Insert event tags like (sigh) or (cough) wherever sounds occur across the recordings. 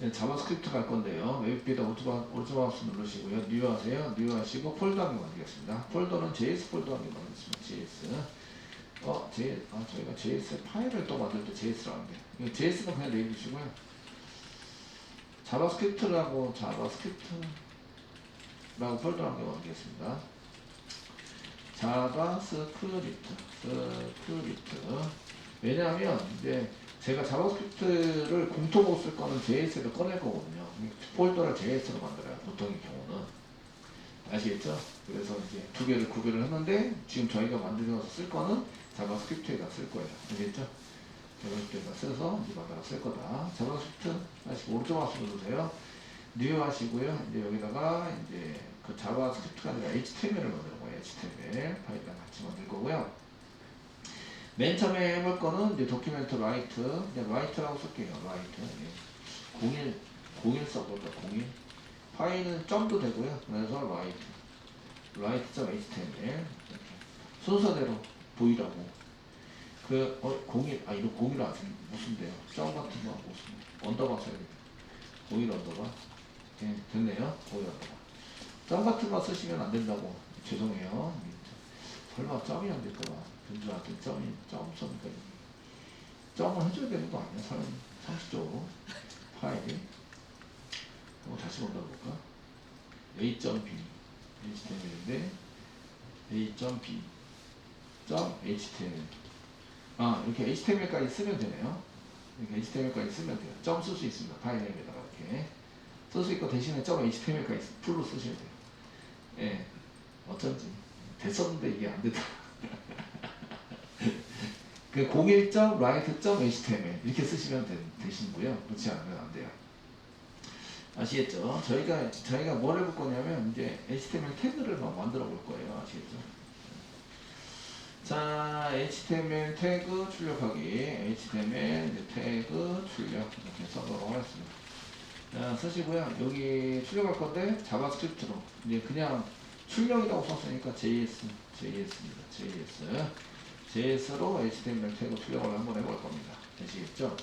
네, 자바스크립트 갈 건데요. 웹비다 오토마우스 누르시고요. 뉴 하세요. 뉴 하시고 폴더 한 개 만들겠습니다. 폴더는 JS 폴더 한 개 만들겠습니다. JS. 어, J, 아, 저희가 JS 파일을 또 만들 때 하는데. 이거 JS는 그냥 내주시고요. 자바스크립트라고 자바스크립트라고 폴더 한 개 만들겠습니다. 자바스크립트, 스크립트. 왜냐하면 이제 제가 자바스크립트를 공통으로 쓸 거는 JS를 꺼낼 거거든요. 폴더를 JS로 만들어요. 보통의 경우는. 아시겠죠? 그래서 이제 두 개를 구별을 했는데 지금 저희가 만들어서 쓸 거는 자바스크립트에다 쓸 거예요. 아시겠죠? 자바스크립트에다 써서 이제 만들어 쓸 거다. 자바스크립트 하시고 오른쪽 마우스 누르세요. 뉴 하시고요. 이제 여기다가 이제 그 자바스크립트가 아니라 HTML을 만드는 거예요. HTML 파일이랑 같이 만들 거고요. 맨 처음에 해볼 거는 이제 도큐멘트 라이트, 이제 라이트라고 쓸게요. 라이트. 예. 01, 01 써볼까? 01. 파일은 점도 되고요. 그래서 라이트. 라이트.html. 이렇게. 순서대로 보이라고. 그, 어, 01, 아, 이거 01 아직 무슨데요? 점 같은 거 무슨, 언더바 써야 돼요. 01 언더바. 예, 됐네요. 01 언더바. 점 같은 거 쓰시면 안 된다고. 죄송해요. 설마 점이 안 될까봐. 분들한테 점이, 점 써니까. 점을 해줘야 되는 거 아니야? 사람, 상식적으로. 파일이. 어, 다시 본다 볼까? a.b. html인데, a.b. html. 아, 이렇게 html까지 쓰면 되네요. 이렇게 html까지 쓰면 돼요. 점 쓸 수 있습니다. 파일에다가 이렇게. 쓸 수 있고 대신에 점 html까지 풀로 쓰셔야 돼요. 예. 어쩐지. 됐었는데 이게 안 됐다. 그 01.write.html 이렇게 쓰시면 되, 되시고요. 그렇지 않으면 안 돼요. 아시겠죠? 저희가 저희가 뭘 해볼 거냐면 이제 HTML 태그를 막 만들어 볼 거예요. 아시겠죠? 자, HTML 태그 출력하기, HTML 태그 출력 이렇게 써보도록 하겠습니다. 자, 쓰시고요. 여기 출력할 건데 자바스크립트로 이제 그냥 출력이라고 썼으니까 JS, JS입니다. JS. JS로 HTML 태그 출력을 한번 해볼 겁니다. 되시겠죠?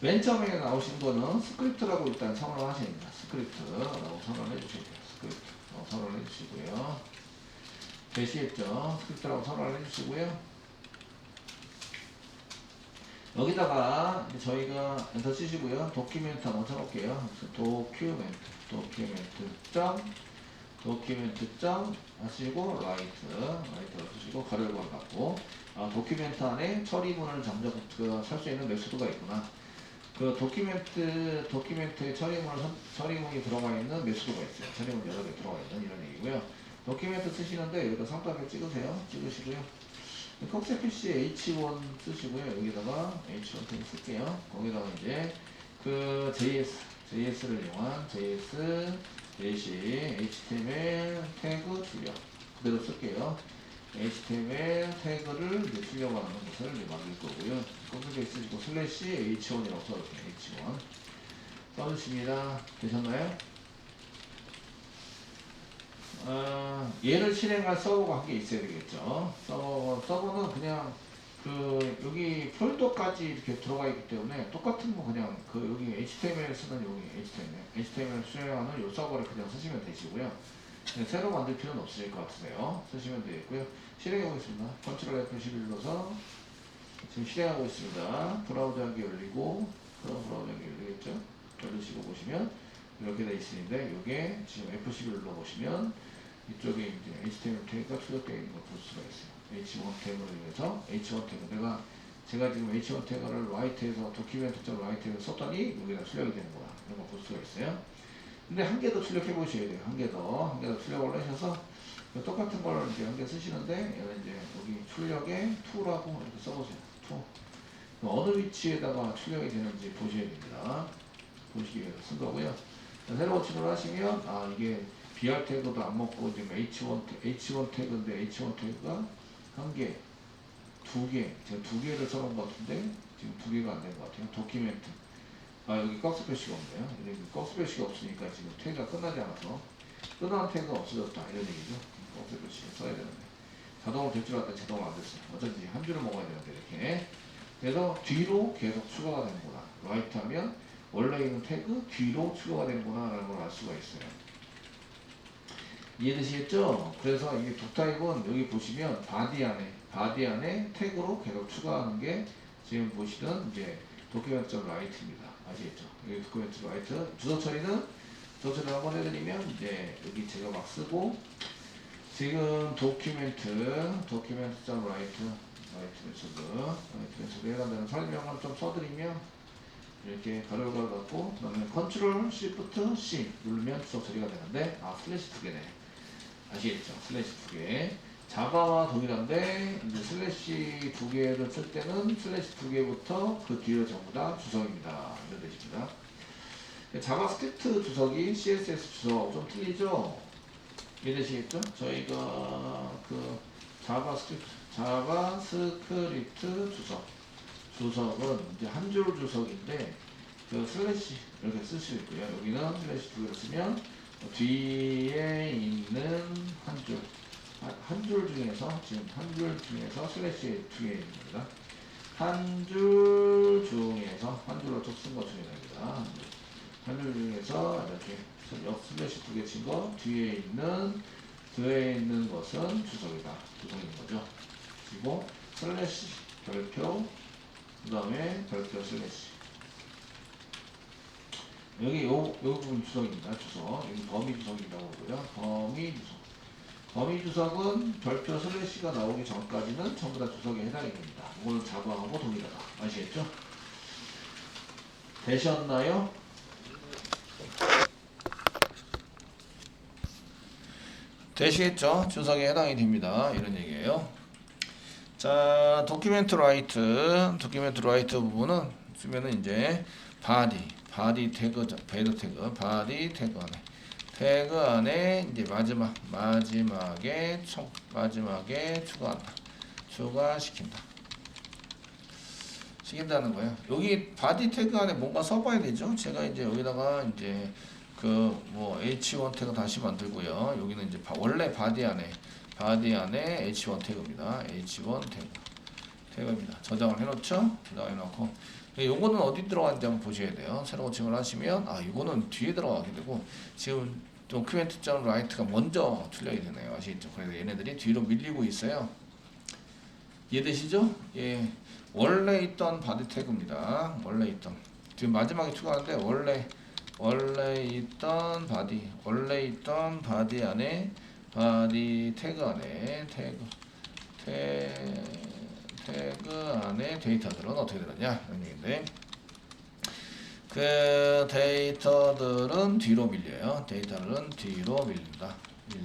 맨 처음에 나오신 거는 스크립트라고 일단 선언을 하셔야 됩니다. 스크립트라고 선언을 해주셔야 돼요. 스크립트. 어, 선언을 해주시고요. 되시겠죠? 스크립트라고 선언을 해주시고요. 여기다가 저희가 엔터 치시고요. 도큐멘트 한번 쳐볼게요. 도큐멘트, 도큐멘트 점 도큐멘트 점 하시고 라이트 라이트를 쓰시고 가로를 받고 아, 도큐멘트 안에 처리문을 잠적가 살수 있는 메소드가 있구나. 그 도큐멘트 도큐멘트에 처리문을 선- 처리문이 들어가 있는 메소드가 있어요. 처리문 여러 개 들어가 있는 이런 얘기고요. 도큐멘트 쓰시는데 여기다 상단을 찍으세요. 찍으시고요. 컵세 PC H1 쓰시고요. 여기다가 H1 태그 쓸게요. 거기다가 이제 그 JS JS를 이용한 JS 대시 HTML 태그 출력 그대로 쓸게요. HTML 태그를 이제 출력하는 것을 이제 만들 거고요. 컴퓨터에 쓰시고 슬래시 H1이라고 써주세요. H1 써주십니다. 되셨나요? 어, 얘를 실행할 서버가 한 개 있어야 되겠죠. 서버, 서버는 그냥 그 여기 폴더까지 이렇게 들어가 있기 때문에 똑같은 거 그냥 그 여기 HTML 쓰는 여기 HTML HTML 수행하는 요 서버를 그냥 쓰시면 되시고요. 그냥 새로 만들 필요는 없으실 것 같으세요. 쓰시면 되겠고요. 실행해 보겠습니다. 컨트롤 F11 눌러서 지금 실행하고 있습니다. 브라우저 한개 열리고 그럼 브라우저 한개 열리겠죠? 열리시고 보시면 이렇게 돼 있으는데 이게 지금 F11 눌러 보시면 이쪽에 이제 HTML 태그가 출력되어 있는 걸 볼 수가 있어요. H1 태그를 위해서 H1 태그 내가 제가 지금 H1 태그를 라이트에서 도큐멘트점 라이트에서 썼더니 여기다 출력이 되는 거야. 이런 거 볼 수가 있어요. 근데 한 개 더 출력해 보셔야 돼요. 한 개 더, 한 개 더 출력을 하셔서 그 똑같은 걸 이제 한 개 쓰시는데 이제 여기 출력에 2라고 이렇게 써보세요. 2. 어느 위치에다가 출력이 되는지 보셔야 됩니다. 보시기 위해서 쓴 거고요. 자, 새로 호출을 하시면 아 이게 BR 태그도 안 먹고 지금 H1 태, H1 태그인데 H1 태그가 한 개, 두 개, 제가 두 개를 써놓은 것 같은데 지금 두 개가 안 된 것 같아요. 도큐멘트. 아 여기 꺽스 표시가 없네요. 여기 꺽스 표시가 없으니까 지금 태그가 끝나지 않아서 끝난 태그가 없어졌다 이런 얘기죠. 꺽스 표시 써야 되는데 자동으로 될 줄 알았더니 자동으로 안 됐어요. 어쩐지 한 줄을 먹어야 되는데 이렇게 그래서 뒤로 계속 추가가 되는구나. 라이트 하면 원래 있는 태그 뒤로 추가가 되는구나 라는 걸 알 수가 있어요. 이해되시겠죠? 그래서 이게 독타입은 여기 보시면 바디 안에 바디 안에 태그로 계속 추가하는 게 지금 보시는 이제 도큐멘트 라이트입니다. 아시겠죠? 여기 도큐멘트 라이트 주소 처리는 주소 처리 한번 해드리면 이제 여기 제가 막 쓰고 지금 도큐멘트 도큐멘트 라이트 라이트 메소드 라이트 메소드 해당되는 설명을 좀 써드리면 이렇게 가로를 갖고 그다음에 컨트롤 시프트 C 누르면 주소 처리가 되는데 아 슬래시 두 개네 아시겠죠? 슬래시 두 개. 자바와 동일한데 이제 슬래시 두 개를 쓸 때는 슬래시 두 개부터 그 뒤로 전부 다 주석입니다. 이런 뜻입니다. 자바스크립트 주석이 CSS 주석 좀 틀리죠? 이해되시겠죠? 저희가 그 자바스크립트 자바스크립트 주석 주석은 이제 한 줄 주석인데 그 슬래시 이렇게 쓸 수 있고요. 여기는 슬래시 두 개를 쓰면 뒤에 있는 한 줄, 한 줄 중에서 지금 한 줄 중에서 슬래시 두 개입니다. 한 줄 중에서 한 줄로 쭉 쓴 것 중에 됩니다. 한 줄 중에서 이렇게 역 슬래시 두 개 친 거 뒤에 있는 뒤에 있는 것은 주석이다. 주석인 거죠. 그리고 슬래시 별표 그 다음에 별표 슬래시 여기 요, 요 부분 주석입니다. 주석. 여기 범위 주석이라고 그러고요. 범위 주석. 범위 주석은 별표 슬래시가 나오기 전까지는 전부 다 주석에 해당이 됩니다. 이거는 자부하고 동일하다. 아시겠죠? 되셨나요? 되시겠죠? 주석에 해당이 됩니다. 이런 얘기예요. 자, 도큐멘트 라이트, 도큐멘트 라이트 부분은 쓰면은 이제 바디, 바디 태그, 베드 태그, 바디 태그 안에 태그 안에 이제 마지막 마지막에 총 마지막에 추가한다, 추가시킨다, 시킨다는 거예요. 여기 바디 태그 안에 뭔가 써봐야 되죠. 제가 이제 여기다가 이제 그 뭐 H1 태그 다시 만들고요. 여기는 이제 바- 원래 바디 안에 바디 안에 H1 태그입니다. H1 태그 태그입니다. 저장을 해놓죠. 저장해놓고 예, 요거는 어디 들어가는지 한번 보셔야 돼요. 새로 고침을 하시면 아 이거는 뒤에 들어가게 되고 지금 도큐멘트.라이트가 라이트가 먼저 출력이 되네요. 아시겠죠? 그래서 얘네들이 뒤로 밀리고 있어요. 이해되시죠? 예. 원래 있던 바디 태그입니다. 원래 있던 지금 마지막에 추가하는데 원래 원래 있던 바디 원래 있던 바디 안에 바디 태그 안에 태그 태 태그 안에 데이터들은 어떻게 되느냐 이런 얘기인데 그 데이터들은 뒤로 밀려요. 데이터들은 뒤로 밀린다. 밀,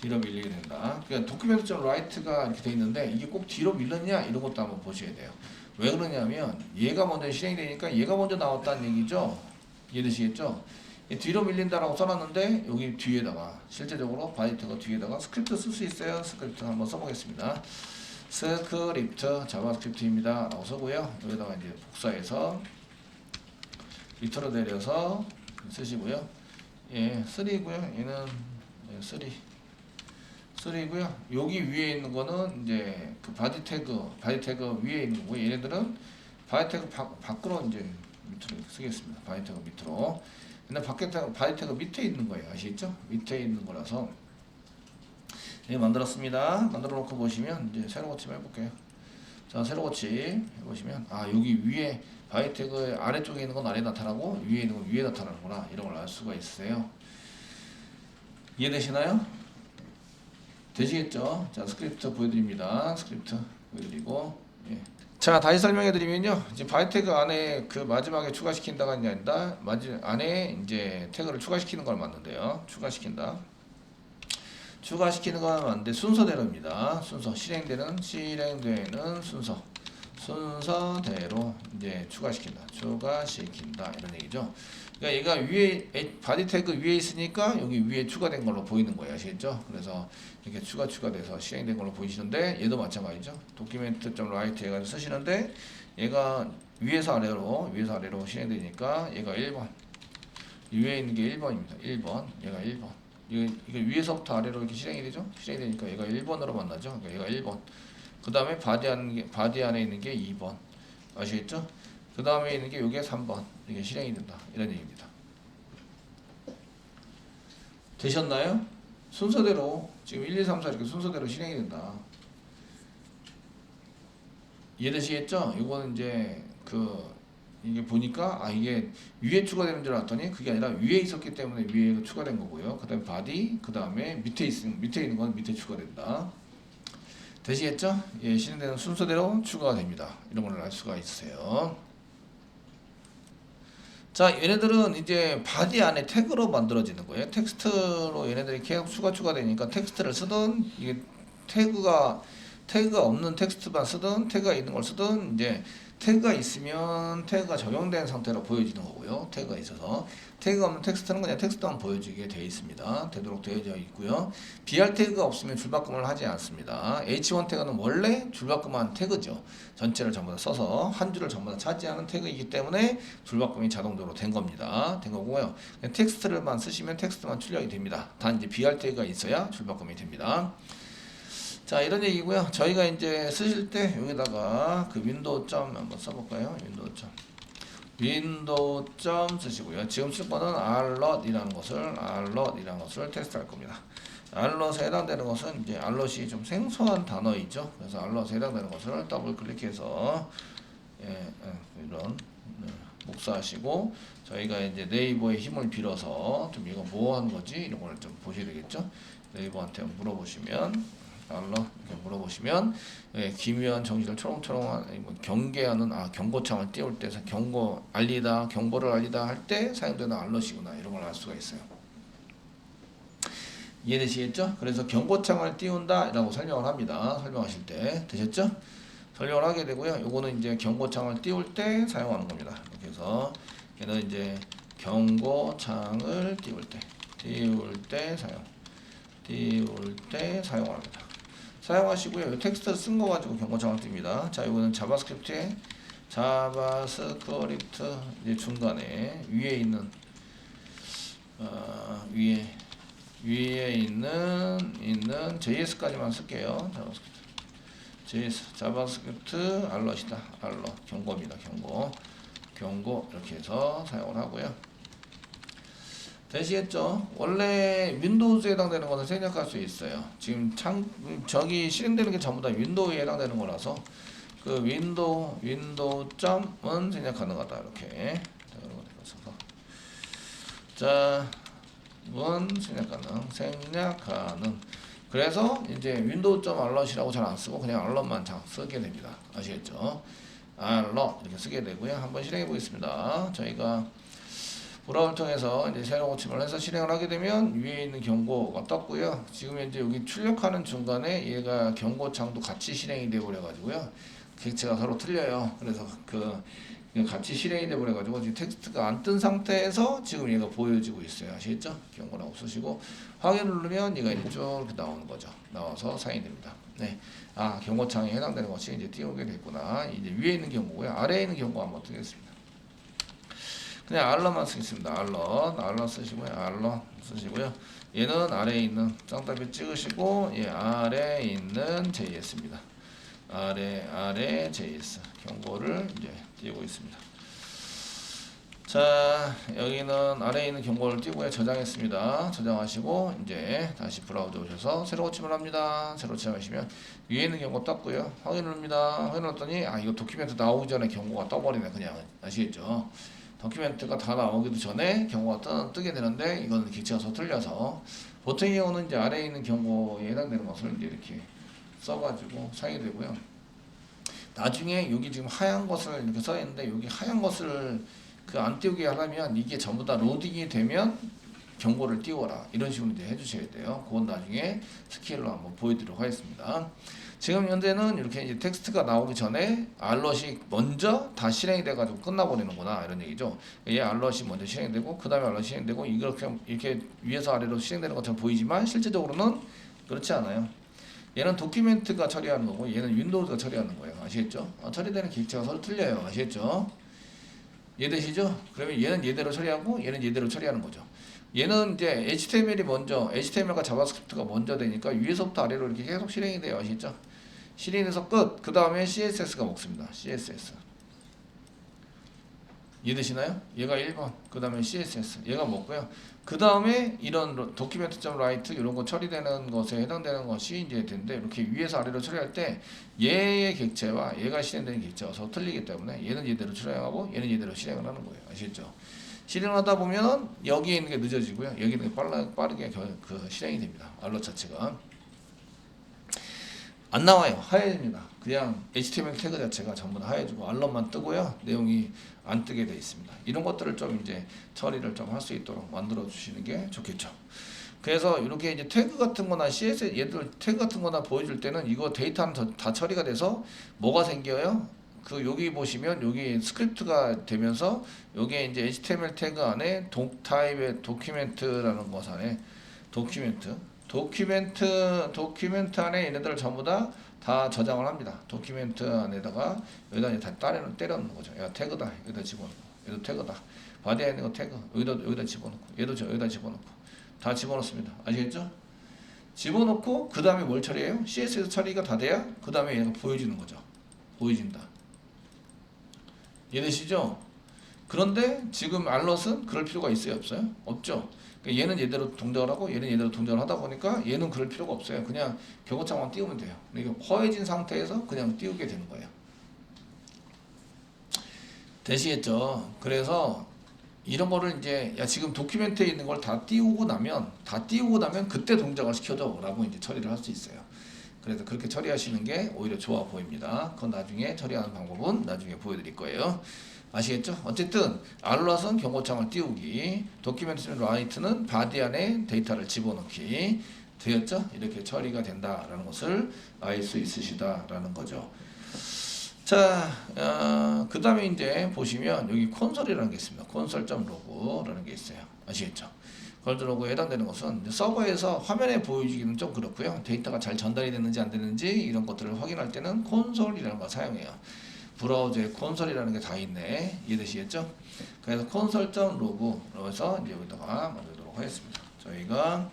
뒤로 밀리게 된다. 도큐멘트 라이트가 이렇게 돼 있는데 이게 꼭 뒤로 밀렸냐 이런 것도 한번 보셔야 돼요. 왜 그러냐면 얘가 먼저 실행되니까 얘가 먼저 나왔다는 얘기죠. 이해되시겠죠? 이 뒤로 밀린다라고 써놨는데 여기 뒤에다가 실제적으로 바이트가 뒤에다가 스크립트 쓸 수 있어요. 스크립트 한번 써보겠습니다. 스크립트 자바스크립트입니다. 라고 쓰고요. 여기다가 이제 복사해서 밑으로 내려서 쓰시고요. 예, 3고요. 얘는 예, 3. 3고요. 여기 위에 있는 거는 이제 그 바디 태그, 바디 태그 위에 있는 거고 얘네들은 바디 태그 밖, 밖으로 이제 밑으로 쓰겠습니다. 바디 태그 밑으로. 근데 밖에 태그, 바디 태그 밑에 있는 거예요. 아시겠죠? 밑에 있는 거라서 예, 만들었습니다. 만들어 놓고 보시면 이제 새로 고침 해볼게요. 자, 새로 고침 해보시면 아 여기 위에 바이 태그 아래쪽에 있는 건 아래 나타나고 위에 있는 건 위에 나타나는구나 이런 걸 알 수가 있어요. 이해되시나요? 되시겠죠? 자, 스크립트 보여드립니다. 스크립트 보여드리고 예. 자, 다시 설명해 드리면요. 이제 바이 태그 안에 그 마지막에 추가시킨다가 아니라 마지 안에 이제 태그를 추가시키는 걸 맞는데요. 추가시킨다. 추가시키는 건 맞는데 순서대로입니다. 순서 실행되는 실행되는 순서 순서대로 이제 추가시킨다. 추가시킨다 이런 얘기죠. 그러니까 얘가 위에 바디 태그 위에 있으니까 여기 위에 추가된 걸로 보이는 거예요. 아시겠죠? 그래서 이렇게 추가 추가돼서 실행된 걸로 보이시는데 얘도 마찬가지죠. 도큐멘트.라이트 해가지고 쓰시는데 얘가 위에서 아래로 위에서 아래로 실행되니까 얘가 1번 위에 있는 게 1번입니다. 1번 얘가 1번 이거, 이거 위에서부터 아래로 이렇게 실행이 되죠? 실행이 되니까 얘가 1번으로 만나죠? 그러니까 얘가 1번 그 다음에 바디 안에 있는 게 2번 아시겠죠? 그 다음에 있는 게 요게 3번 이게 실행이 된다 이런 얘기입니다. 되셨나요? 순서대로 지금 1, 2, 3, 4 이렇게 순서대로 실행이 된다. 이해되시겠죠? 이거는 이제 그 이게 보니까 아 이게 위에 추가되는 줄 알았더니 그게 아니라 위에 있었기 때문에 위에 추가된 거고요. 그다음에 바디 그다음에 밑에 있 밑에 있는 건 밑에 추가된다. 되시겠죠? 예, 실행되는 순서대로 추가가 됩니다. 이런 걸 알 수가 있으세요. 자, 얘네들은 이제 바디 안에 태그로 만들어지는 거예요. 텍스트로 얘네들이 계속 추가 추가되니까 텍스트를 쓰든 이게 태그가 태그가 없는 텍스트만 쓰든 태그가 있는 걸 쓰든 이제 태그가 있으면 태그가 적용된 상태로 보여지는 거고요. 태그가 있어서 태그가 없는 텍스트는 그냥 텍스트만 보여지게 되어 있습니다. 되도록 되어져 있고요. BR 태그가 없으면 줄바꿈을 하지 않습니다. H1 태그는 원래 줄바꿈한 태그죠. 전체를 전부 다 써서 한 줄을 전부 다 차지하는 태그이기 때문에 줄바꿈이 자동적으로 된 겁니다. 된 거고요. 텍스트를만 쓰시면 텍스트만 출력이 됩니다. 단 이제 BR 태그가 있어야 줄바꿈이 됩니다. 자 이런 얘기고요. 저희가 이제 쓰실 때 여기다가 그 윈도우 점 한번 써볼까요? 윈도우 점 윈도우 점 쓰시고요. 지금 쓸 거는 알럿이라는 것을 알럿이라는 것을 테스트할 겁니다. 알럿에 해당되는 것은 이제 알럿이 좀 생소한 단어이죠. 그래서 알럿에 해당되는 것을 더블 클릭해서 예, 예, 이런 네, 복사하시고 저희가 이제 네이버의 힘을 빌어서 좀 이거 뭐 하는 거지 이런 걸 좀 보셔야 되겠죠. 네이버한테 물어보시면 달러 이렇게 물어보시면 예, 기묘한 정신을 초롱초롱한 뭐 경계하는 아 경고창을 띄울 때 경고 알리다 경보를 알리다 할 때 사용되는 알럿이구나 이런 걸 알 수가 있어요. 이해되시겠죠? 그래서 경고창을 띄운다 라고 설명을 합니다. 설명하실 때 되셨죠? 설명을 하게 되고요. 요거는 이제 경고창을 띄울 때 사용하는 겁니다. 해서 얘는 이제 경고창을 띄울 때 띄울 때 사용 띄울 때 사용합니다. 사용하시고요. 텍스트 쓴 거 가지고 경고창을 띱니다. 자, 이거는 자바스크립트에 자바스크립트 이제 중간에 위에 있는 어, 위에 위에 있는 있는 JS까지만 쓸게요. 자바스크립트 JS 자바스크립트 알럿이다. 알럿 경고입니다. 경고 경고 이렇게 해서 사용을 하고요. 되시겠죠? 원래 윈도우즈에 해당되는 것은 생략할 수 있어요. 지금 창 저기 실행되는 게 전부 다 윈도우에 해당되는 거라서 그 윈도우 윈도우 점은 생략 가능하다 이렇게 자, 문 생략 가능, 생략 가능. 그래서 이제 윈도우 점 알럿이라고 잘 안 쓰고 그냥 알럿만 잘 쓰게 됩니다. 아시겠죠? 알럿 이렇게 쓰게 되고요. 한번 실행해 보겠습니다. 저희가 브라우를 통해서 이제 새로 고침을 해서 실행을 하게 되면 위에 있는 경고가 떴고요. 지금 현재 여기 출력하는 중간에 얘가 경고창도 같이 실행이 되어 버려 가지고요. 객체가 서로 틀려요. 그래서 그 같이 실행이 되어 버려 가지고 지금 텍스트가 안 뜬 상태에서 지금 얘가 보여지고 있어요. 아시겠죠? 경고라고 쓰시고 확인 누르면 얘가 이렇게 나오는 거죠. 나와서 사인이 됩니다. 네. 아, 경고창에 해당되는 것이 이제 띄우게 됐구나. 이제 위에 있는 경고고요. 아래에 있는 경고 한번 뜨겠습니다. 그냥 알러만 쓰겠습니다. 알러, 알러 쓰시고요. 알러 쓰시고요. 얘는 아래에 있는 짱따비 찍으시고 얘 아래에 있는 JS입니다. 아래 아래 JS 경고를 이제 띄우고 있습니다. 자 여기는 아래에 있는 경고를 띄고요 저장했습니다. 저장하시고 이제 다시 브라우저 오셔서 새로 고침을 합니다. 새로 고침하시면 위에 있는 경고 떴고요. 확인 누릅니다. 확인 눌렀더니 아 이거 도큐멘트 나오기 전에 경고가 떠버리네 그냥 아시겠죠? 도큐멘트가 다 나오기도 전에 경고가 뜨, 뜨게 되는데 이거는 기체가 서틀려서 보통의 경우는 이제 아래에 있는 경고에 해당되는 것을 이제 이렇게 써가지고 사용이 되고요. 나중에 여기 지금 하얀 것을 이렇게 써 있는데 여기 하얀 것을 그 안 띄우게 하려면 이게 전부 다 로딩이 되면 경고를 띄워라 이런 식으로 이제 해주셔야 돼요. 그건 나중에 스킬로 한번 보여드리도록 하겠습니다. 지금 현재는 이렇게 이제 텍스트가 나오기 전에 알럿이 먼저 다 실행이 돼가지고 끝나버리는구나 이런 얘기죠. 얘 알럿이 먼저 실행되고 그 다음에 알럿이 실행되고 이렇게 이렇게 위에서 아래로 실행되는 것처럼 보이지만 실제적으로는 그렇지 않아요. 얘는 도큐멘트가 처리하는 거고 얘는 윈도우즈가 처리하는 거예요. 아시겠죠? 어, 처리되는 기체가 서로 틀려요. 아시겠죠? 이해되시죠? 그러면 얘는 얘대로 처리하고 얘는 얘대로 처리하는 거죠. 얘는 이제 HTML이 먼저 HTML과 자바스크립트가 먼저 되니까 위에서부터 아래로 이렇게 계속 실행이 돼요. 아시죠? 실행해서 끝. 그 다음에 CSS가 먹습니다. CSS. 이해되시나요? 얘가 1번, 그 다음에 CSS, 얘가 뭐고요? 그 다음에 이런 도큐멘트.write write 이런 거 처리되는 것에 해당되는 것이 이제 되는데 이렇게 위에서 아래로 처리할 때 얘의 객체와 얘가 실행되는 객체가 서로 틀리기 때문에 얘는 얘대로 실행하고 얘는 얘대로 실행을 하는 거예요. 아시겠죠? 실행하다 보면 여기에 있는 게 늦어지고요. 여기 있는 게 빨라, 빠르게 겨- 그 실행이 됩니다. 알로 자체가. 안 나와요. 하얘집니다. 그냥 HTML 태그 자체가 전부 다 하얘지고 알럼만 뜨고요. 내용이 안 뜨게 돼 있습니다. 이런 것들을 좀 이제 처리를 좀 할 수 있도록 만들어 주시는 게 좋겠죠. 그래서 이렇게 이제 태그 같은 거나 CSS 얘들 태그 같은 거나 보여줄 때는 이거 데이터는 더- 다 처리가 돼서 뭐가 생겨요? 그 여기 보시면 여기 스크립트가 되면서 여기에 이제 HTML 태그 안에 동 타입의 도큐멘트라는 것 안에 도큐멘트 도큐멘트 도큐멘트 안에 얘네들을 전부 다 다 저장을 합니다. 도큐멘트 안에다가 여기다 이제 다 따내는 때려놓는 거죠. 야 태그다 여기다 집어넣고 얘도 태그다 바디에 있는 거 태그 여기다 여기다 집어넣고 얘도 저 여기다 집어넣고 다 집어넣습니다. 아시겠죠? 집어넣고 그 다음에 뭘 처리해요? CSS 처리가 다 돼야 그 다음에 얘가 보여지는 거죠. 보여진다. 이해되시죠? 그런데 지금 알럿은 그럴 필요가 있어요 없어요? 없죠. 그러니까 얘는 얘대로 동작을 하고 얘는 얘대로 동작을 하다 보니까 얘는 그럴 필요가 없어요. 그냥 경고창만 띄우면 돼요. 이게 허해진 상태에서 그냥 띄우게 되는 거예요. 되시겠죠? 그래서 이런 거를 이제 야 지금 도큐멘트에 있는 걸 다 띄우고 나면 다 띄우고 나면 그때 동작을 시켜줘라고 이제 처리를 할 수 있어요. 그래서 그렇게 처리하시는 게 오히려 좋아 보입니다. 그건 나중에 처리하는 방법은 나중에 보여드릴 거예요. 아시겠죠? 어쨌든 알럿은 경고창을 띄우기, 도큐멘트 라이트는 바디 안에 데이터를 집어넣기 되었죠? 이렇게 처리가 된다라는 것을 알 수 있으시다라는 거죠. 자, 어, 그 다음에 이제 보시면 여기 콘솔이라는 게 있습니다. 콘솔.로그라는 게 있어요. 아시겠죠? 컬드로그에 해당되는 것은 서버에서 화면에 보여지기는 좀 그렇고요. 데이터가 잘 전달이 됐는지 안 됐는지 이런 것들을 확인할 때는 콘솔이라는 걸 사용해요. 브라우저에 콘솔이라는 게 다 있네. 이해되시겠죠? 그래서 콘솔.로그로 해서 이제 여기다가 만들도록 하겠습니다. 저희가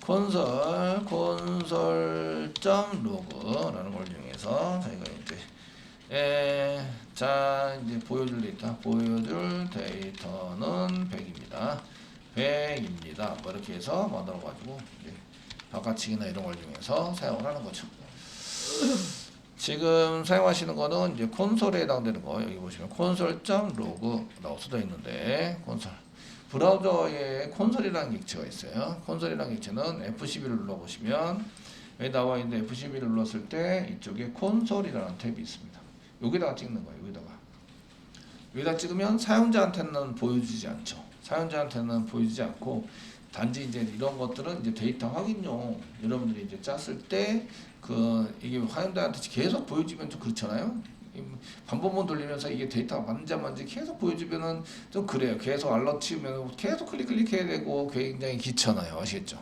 콘솔 콘솔.로그라는 걸 이용해서 저희가 이제 에, 자 이제 보여줄 데이터 보여줄 데이터는 100입니다. 100입니다. 뭐 이렇게 해서 만들어 가지고 이제 바깥치기나 이런 걸 이용해서 사용을 하는 거죠. 지금 사용하시는 거는 이제 콘솔에 해당되는 거 여기 보시면 콘솔.로그라고 써져 있는데 콘솔 브라우저에 콘솔이라는 객체가 있어요. 콘솔이라는 객체는 F11을 눌러 보시면 여기 나와 있는 F11을 눌렀을 때 이쪽에 콘솔이라는 탭이 있습니다. 여기다가 찍는 거예요. 여기다가 여기다 찍으면 사용자한테는 보여주지 않죠. 사용자한테는 보여주지 않고 단지 이제 이런 것들은 이제 데이터 확인용 여러분들이 이제 짰을 때 그 이게 사용자한테 계속 보여주면 좀 그렇잖아요. 이 반복만 돌리면서 이게 데이터가 맞는지 안 맞는지 계속 보여주면은 좀 그래요. 계속 알럿 치우면 계속 클릭 클릭해야 되고 굉장히 귀찮아요. 아시겠죠?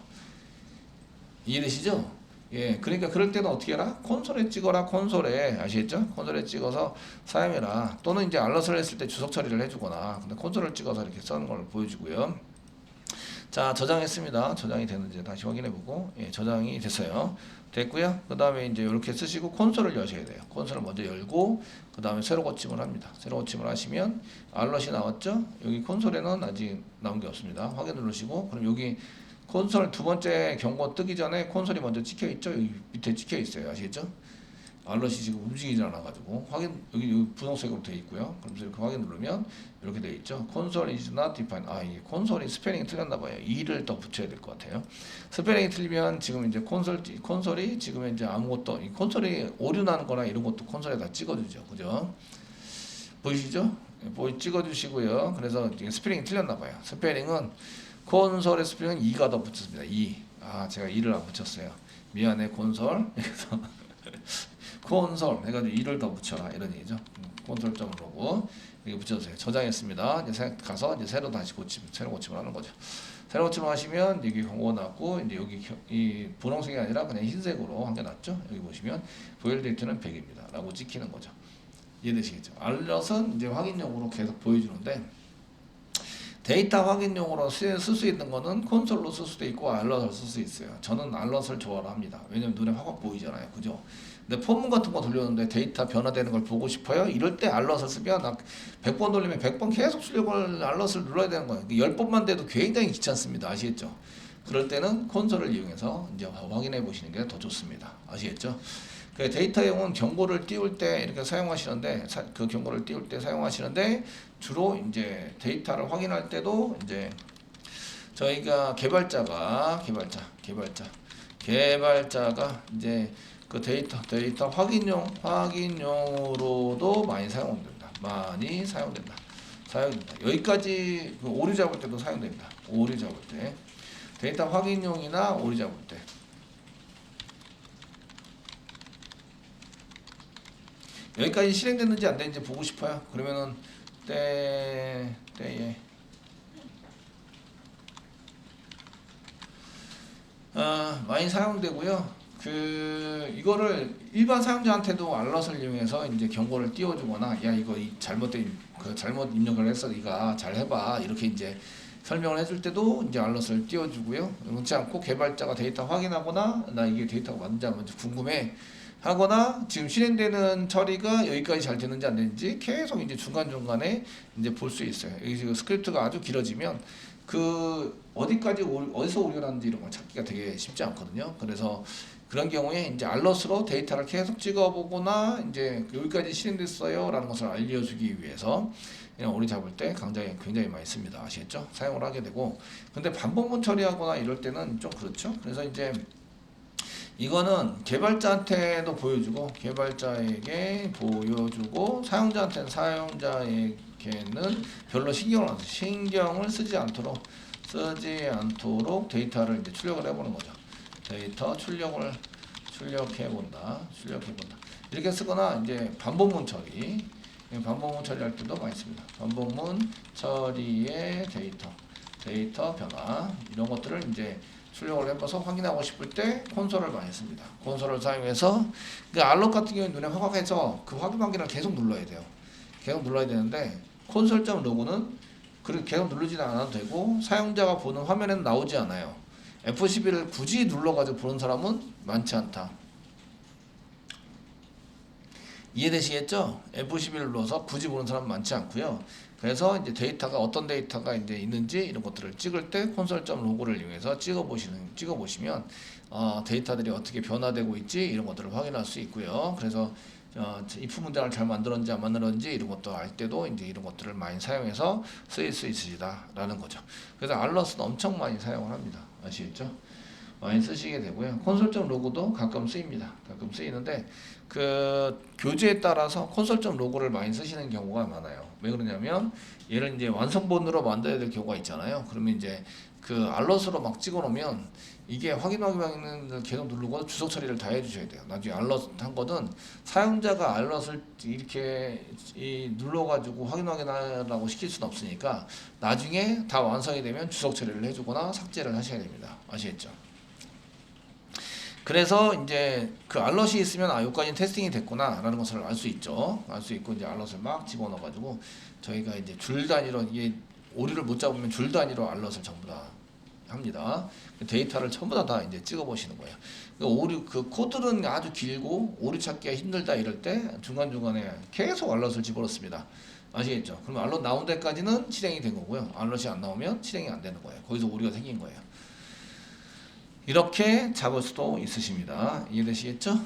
이해되시죠? 예, 그러니까 그럴 때는 어떻게 해라? 콘솔에 찍어라, 콘솔에 아시겠죠? 콘솔에 찍어서 사용해라. 또는 이제 알럿을 했을 때 주석 처리를 해주거나, 근데 콘솔을 찍어서 이렇게 쓰는 걸 보여주고요. 자, 저장했습니다. 저장이 됐는지 다시 확인해보고, 예, 저장이 됐어요. 됐고요. 그 다음에 이제 이렇게 쓰시고 콘솔을 여셔야 돼요. 콘솔을 먼저 열고, 그 다음에 새로 고침을 합니다. 새로 고침을 하시면 알럿이 나왔죠? 여기 콘솔에는 아직 나온 게 없습니다. 확인 누르시고, 그럼 여기 콘솔 두 번째 경고 뜨기 전에 콘솔이 먼저 찍혀 있죠. 여기 밑에 찍혀 있어요. 아시겠죠? 알럿이 지금 움직이지 않아 가지고 확인 여기, 여기 분홍색으로 되어 있고요. 그러면서 이렇게 확인 누르면 이렇게 되어 있죠. 콘솔 is not defined. 아, 이게 콘솔이 스페링이 틀렸나 봐요. 2를 더 붙여야 될 것 같아요. 스페링이 틀리면 지금 이제 콘솔 콘솔이 지금 이제 아무것도 이 콘솔이 오류 나는 거나 이런 것도 콘솔에 다 찍어 주죠. 그죠? 보이시죠? 예, 보이 찍어 주시고요. 그래서 이게 스페링이 틀렸나 봐요. 스페링은 콘솔의 스펠링은 2가 더 붙였습니다. 2. 아, 제가 2를 안 붙였어요. 미안해, 콘솔. (laughs) 그래서 콘솔 해가지고 2를 더 붙여라 이런 얘기죠. 음, 콘솔점으로 이게 붙여주세요. 저장했습니다. 이제 새- 가서 이제 새로 다시 고침, 새로 고침을 하는 거죠. 새로 고침을 하시면 여기 경고가 났고 이제 여기 겨- 이 분홍색이 아니라 그냥 흰색으로 한게 났죠. 여기 보시면 보일 데이터는 100입니다.라고 찍히는 거죠. 이해되시겠죠? 알럿은 이제 확인용으로 계속 보여주는데 데이터 확인용으로 쓸 수 있는 거는 콘솔로 쓸 수도 있고 알럿을 쓸 수 있어요. 저는 알럿을 좋아를 합니다. 왜냐면 눈에 확확 보이잖아요. 그죠? 근데 폰문 같은 거 돌렸는데 데이터 변화되는 걸 보고 싶어요. 이럴 때 알럿을 쓰면 나 100번 돌리면 100번 계속 출력을 알럿을 눌러야 되는 거예요. 10번만 돼도 굉장히 귀찮습니다. 아시겠죠? 그럴 때는 콘솔을 이용해서 이제 확인해 보시는 게 더 좋습니다. 아시겠죠? 그 데이터용은 경고를 띄울 때 이렇게 사용하시는데 사- 그 경고를 띄울 때 사용하시는데 주로 이제 데이터를 확인할 때도 이제 저희가 개발자가 개발자 개발자 개발자가 이제 그 데이터 데이터 확인용 확인용으로도 많이 사용됩니다. 많이 사용된다. 사용된다. 여기까지 그 오류 잡을 때도 사용됩니다. 오류 잡을 때 데이터 확인용이나 오류 잡을 때 여기까지 실행됐는지 안 됐는지 보고 싶어요. 그러면은 때 때에 아, 많이 사용되고요. 그 이거를 일반 사용자한테도 알럿을 이용해서 이제 경고를 띄워주거나 야 이거 이 잘못된 그 잘못 입력을 했어 네가 잘 해봐 이렇게 이제 설명을 해줄 때도 이제 알럿을 띄워주고요. 그렇지 않고 개발자가 데이터 확인하거나 나 이게 데이터가 맞는지 궁금해 하거나 지금 실행되는 처리가 여기까지 잘 되는지 안 되는지 계속 이제 중간 중간에 이제 볼 수 있어요. 여기 지금 스크립트가 아주 길어지면 그 어디까지 오- 어디서 오류가 났는지 이런 걸 찾기가 되게 쉽지 않거든요. 그래서 그런 경우에 이제 알럿으로 데이터를 계속 찍어보거나 이제 여기까지 실행됐어요라는 것을 알려주기 위해서 그냥 오류 잡을 때 굉장히 굉장히 많이 씁니다. 아시겠죠? 사용을 하게 되고 근데 반복문 처리하거나 이럴 때는 좀 그렇죠. 그래서 이제 이거는 개발자한테도 보여주고 개발자에게 보여주고 사용자한테는 사용자에게는 별로 신경을. 신경을 쓰지 않도록 쓰지 않도록 데이터를 이제 출력을 해보는 거죠. 데이터 출력을 출력해 본다. 출력해 본다. 이렇게 쓰거나 이제 반복문 처리. 반복문 처리할 때도 많이 씁니다. 반복문 처리의 데이터, 데이터 변화 이런 것들을 이제 출력을 해봐서 확인하고 싶을 때 콘솔을 많이 씁니다. 콘솔을 사용해서 그 알럿 같은 경우는 눈에 확확해서 그 확인 확인을 계속 눌러야 돼요. 계속 눌러야 되는데 콘솔점 로고는 그렇게 계속 누르지는 않아도 되고 사용자가 보는 화면에는 나오지 않아요. F11을 굳이 눌러가지고 보는 사람은 많지 않다. 이해되시겠죠? F11을 눌러서 굳이 보는 사람 은 많지 않고요. 그래서 이제 데이터가 어떤 데이터가 이제 있는지 이런 것들을 찍을 때 콘솔점 로고를 이용해서 찍어 보시는 찍어 보시면 어, 데이터들이 어떻게 변화되고 있지 이런 것들을 확인할 수 있고요. 그래서 어, if 문장을 잘 만들었는지 안 만들었는지 이런 것도 알 때도 이제 이런 것들을 많이 사용해서 쓰일 수 있으시다라는 거죠. 그래서 알럿은 엄청 많이 사용을 합니다. 아시겠죠? 많이 쓰시게 되고요. 콘솔점 로고도 가끔 쓰입니다. 가끔 쓰이는데 그 교재에 따라서 콘솔점 로고를 많이 쓰시는 경우가 많아요. 왜 그러냐면 얘를 이제 완성본으로 만들어야 될 경우가 있잖아요. 그러면 이제 그 알럿으로 막 찍어놓으면 이게 확인하기는 계속 누르고 주소 처리를 다 해주셔야 돼요. 나중에 알럿 한 거는 사용자가 알럿을 이렇게 이 눌러가지고 확인 확인하라고 시킬 수는 없으니까 나중에 다 완성이 되면 주소 처리를 해주거나 삭제를 하셔야 됩니다. 아시겠죠? 그래서 이제 그 알럿이 있으면 아 여기까지 테스팅이 됐구나라는 것을 알 수 있죠. 알 수 있고 이제 알럿을 막 집어넣어 가지고 저희가 이제 줄 단위로 이게 오류를 못 잡으면 줄 단위로 알럿을 전부 다 합니다. 그 데이터를 전부 다, 다 이제 찍어 보시는 거예요. 그 오류 그 코드는 아주 길고 오류 찾기가 힘들다 이럴 때 중간 중간에 계속 알럿을 집어넣습니다. 아시겠죠? 그러면 알럿 나온 데까지는 실행이 된 거고요. 알럿이 안 나오면 실행이 안 되는 거예요. 거기서 오류가 생긴 거예요. 이렇게 잡을 수도 있으십니다. 이해되시겠죠?